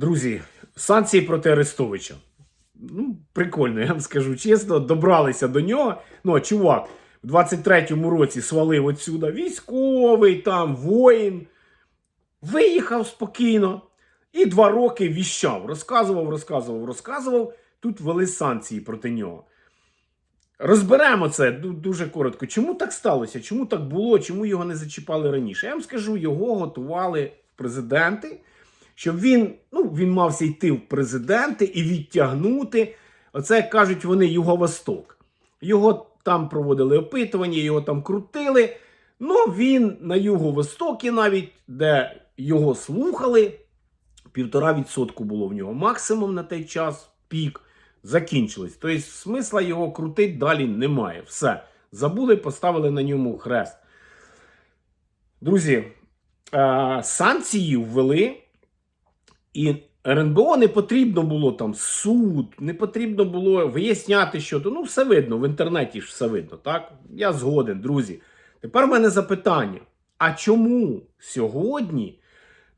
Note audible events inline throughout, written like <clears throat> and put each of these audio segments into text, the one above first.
Друзі, санкції проти Арестовича. Ну, прикольно, я вам скажу чесно, добралися до нього. Ну, чувак в 23-му році свалив отсюда військовий, там, воїн. Виїхав спокійно. І два роки віщав. Розказував, розказував, розказував. Тут ввели санкції проти нього. Розберемо це дуже коротко. Чому так сталося? Чому так було? Чому його не зачіпали раніше? Я вам скажу, його готували президенти, щоб він, ну, він мався йти в президенти і відтягнути. Оце, як кажуть вони, Юго-Восток. Його там проводили опитування, його там крутили. Ну, він на Юго-Востокі навіть, де його слухали, півтора відсотку було в нього максимум на той час, пік, закінчилось. Тобто смисла його крутити далі немає. Все. Забули, поставили на ньому хрест. Друзі, е, санкції ввели, і РНБО не потрібно було там суд, не потрібно було виясняти, що то. Ну, все видно, в інтернеті ж все видно, так? Я згоден, друзі. Тепер в мене запитання: а чому сьогодні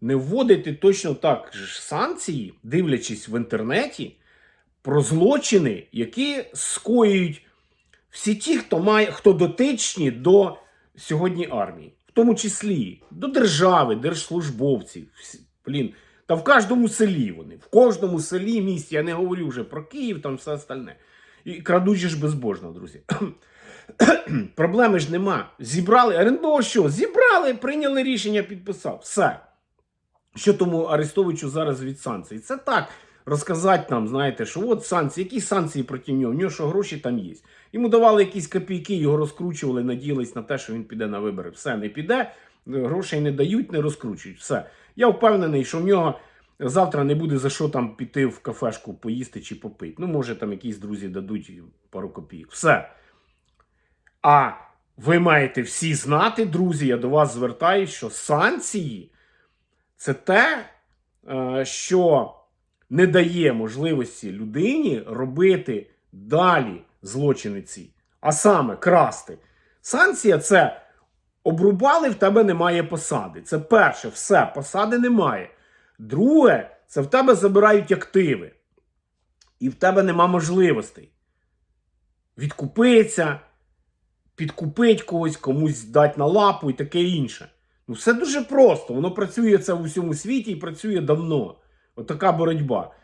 не вводити точно так ж санкції, дивлячись в інтернеті, про злочини, які скоюють всі ті, хто має, хто дотичні до сьогодні армії, в тому числі до держави, держслужбовців. Блін, та в кожному селі вони, в кожному селі місті, я не говорю вже про Київ, там все остальне. І крадуть ж безбожно, друзі. <clears throat> Проблеми ж нема. Зібрали. РНБО що? Зібрали, прийняли рішення, підписав. Все. Що тому Арестовичу зараз від санкцій? Це так. Розказати нам, знаєте, що от санкції, які санкції проти нього, в нього що гроші там є. Йому давали якісь копійки, його розкручували, надіялись на те, що він піде на вибори. Все не піде, грошей не дають, не розкручують. Все. Я впевнений, що в нього завтра не буде за що там піти в кафешку поїсти чи попити. Ну, може, там якісь друзі дадуть пару копійок. Все. А ви маєте всі знати, друзі, я до вас звертаюсь, що санкції це те, е, що не дає можливості людині робити далі злочини ці, а саме красти. Санкція це обрубали, в тебе немає посади. Це перше, все, посади немає. Друге, це в тебе забирають активи. І в тебе нема можливостей. Відкупитися, підкупити когось, комусь дати на лапу і таке інше. Ну, все дуже просто. Воно працює це в усьому світі і працює давно. Отака боротьба.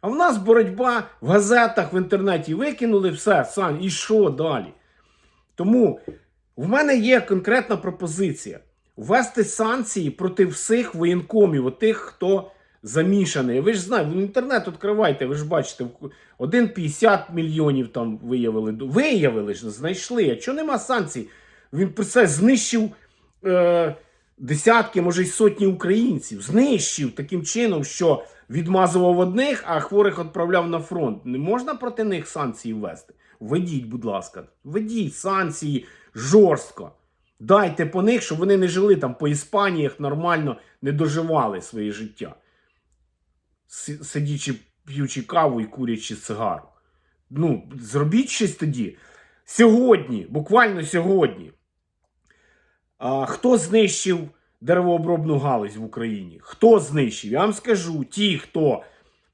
А в нас боротьба в газетах, в інтернеті викинули все, Сань, і що далі? Тому в мене є конкретна пропозиція: ввести санкції проти всіх воєнкомів, отих, хто замішаний. Ви ж знаєте, в інтернет відкривайте, ви ж бачите, в- один 50 мільйонів там виявили. Виявили ж, знайшли. А чого нема санкцій? Він про знищив. Е, Десятки, може й сотні українців знищив таким чином, що відмазував одних, а хворих відправляв на фронт. Не можна проти них санкції ввести? Введіть, будь ласка, введіть санкції жорстко. Дайте по них, щоб вони не жили там по Іспаніях нормально, не доживали своє життя. Си- Сидячи, п'ючи каву і курячи сигару. Ну, зробіть щось тоді. Сьогодні, буквально сьогодні. А, хто знищив деревообробну галузь в Україні? Хто знищив? Я вам скажу, ті, хто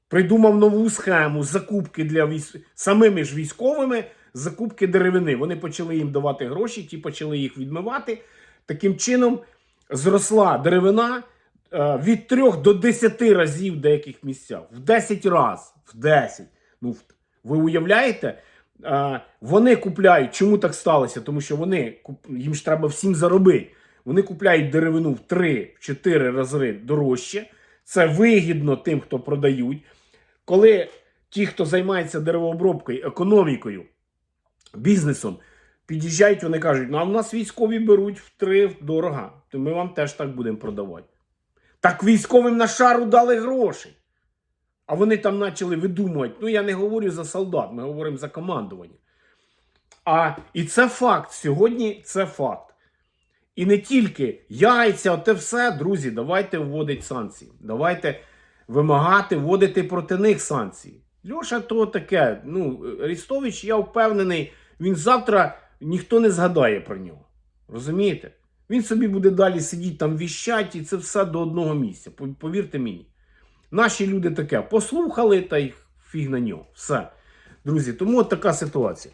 придумав нову схему закупки для військ... самими ж військовими закупки деревини. Вони почали їм давати гроші, ті почали їх відмивати. Таким чином зросла деревина е, від 3 до 10 разів в деяких місцях. В 10 разів. В 10. Ну, ви уявляєте? Е, Вони купляють. Чому так сталося? Тому що вони їм ж треба всім заробити. Вони купляють деревину в 3-4 рази дорожче. Це вигідно тим, хто продають. Коли ті, хто займається деревообробкою, економікою, бізнесом, під'їжджають, вони кажуть: ну а в нас військові беруть в три дорога, то ми вам теж так будемо продавати. Так військовим на шару дали гроші. А вони там почали видумувати. Ну, я не говорю за солдат, ми говоримо за командування. А і це факт. Сьогодні це факт. І не тільки яйця, оте все, друзі, давайте вводити санкції. Давайте вимагати вводити проти них санкції. Льоша, то таке. Ну, Арістович, я впевнений, він завтра ніхто не згадає про нього. Розумієте? Він собі буде далі сидіти там віщать, і це все до одного місця. Повірте мені. Наші люди таке послухали та й фіг на нього. Все. Друзі, тому от така ситуація.